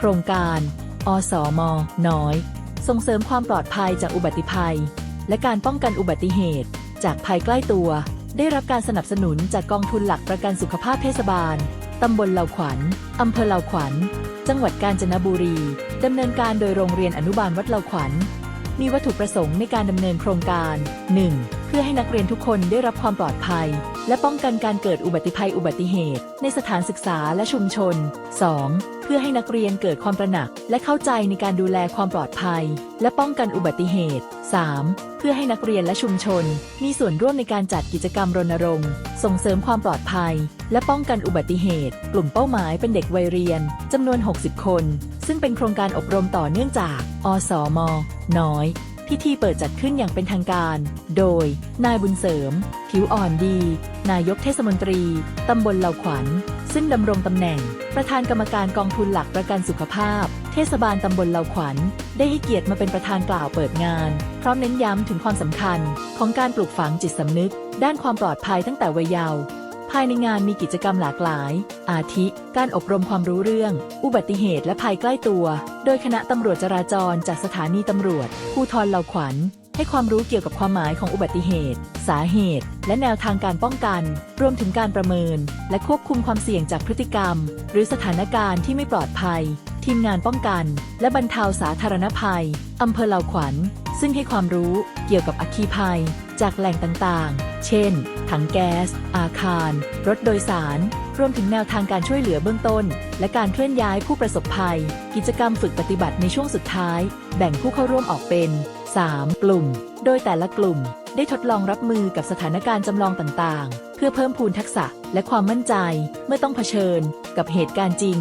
โครงการ อสมน้อย ส่งเสริมความปลอดภัยจากอุบัติภัย และการป้องกันอุบัติเหตุ จากภัยใกล้ตัว ได้รับการสนับสนุนจากกองทุนหลักประกันสุขภาพเทศบาล ตำบลเหล่าขวัญ อำเภอเหล่าขวัญ จังหวัดกาญจนบุรี ดำเนินการโดยโรงเรียนอนุบาลวัดเหล่าขวัญ มีวัตถุประสงค์ในการดำเนินโครงการ 1. เพื่อให้นักเรียนทุกคนได้รับความปลอดภัย และป้องกันการเกิดอุบัติภัยอุบัติเหตุ ในสถานศึกษาและชุมชน 2. เพื่อให้นักเรียนเกิดความตระหนัก และเข้าใจในการดูแลความปลอดภัย และป้องกันอุบัติเหตุ 3. เพื่อให้นักเรียนและชุมชน มีส่วนร่วมในการจัดกิจกรรมรณรงค์ ส่งเสริมความปลอดภัย และป้องกันอุบัติเหตุ กลุ่มเป้าหมายเป็นเด็กวัยเรียนจำนวน 60 คน ซึ่งเป็นโครงการอบรมต่อเนื่องจาก อสม น้อย พิธีเปิดจัดขึ้นอย่างเป็นทางการ โดย นายบุญเสริม ผิวอ่อนดี นายกเทศมนตรี ตำบลเหล่าขวัญ ซึ่งดำรงตำแหน่ง ประธานกรรมการกองทุนหลักประกันสุขภาพ เทศบาลตำบลเหล่าขวัญ ได้ให้เกียรติมาเป็นประธานกล่าวเปิดงาน พร้อมเน้นย้ำถึงความสำคัญ ของการปลูกฝังจิตสำนึก ด้านความปลอดภัยตั้งแต่วัยเยาว์ ภายในงานมีกิจกรรมหลากหลาย อาทิ การอบรมความรู้เรื่อง อุบัติเหตุและภัยใกล้ตัว โดยคณะตำรวจจราจรจากสถานีตำรวจ ภูทรเหล่าขวัญ ให้ความรู้เกี่ยวกับความหมายของอุบัติเหตุ สาเหตุ และแนวทางการป้องกัน รวมถึงการประเมิน และควบคุมความเสี่ยงจากพฤติกรรม หรือสถานการณ์ที่ไม่ปลอดภัย ทีมงานป้องกัน และบรรเทาสาธารณภัยอำเภอเหล่าขวัญ ซึ่งให้ความรู้เกี่ยวกับอัคคีภัย จากแหล่งต่างๆ เช่น ถังแก๊ส อาคาร รถโดยสาร รวมถึงแนวทางการช่วยเหลือเบื้องต้น และการเคลื่อนย้ายผู้ประสบภัย กิจกรรมฝึกปฏิบัติในช่วงสุดท้าย แบ่งผู้เข้าร่วมออกเป็น 3 กลุ่ม โดยแต่ละกลุ่ม ได้ทดลองรับมือกับสถานการณ์จำลองต่างๆ เพื่อเพิ่มพูนทักษะและความมั่นใจ เมื่อต้องเผชิญ กับเหตุการณ์จริง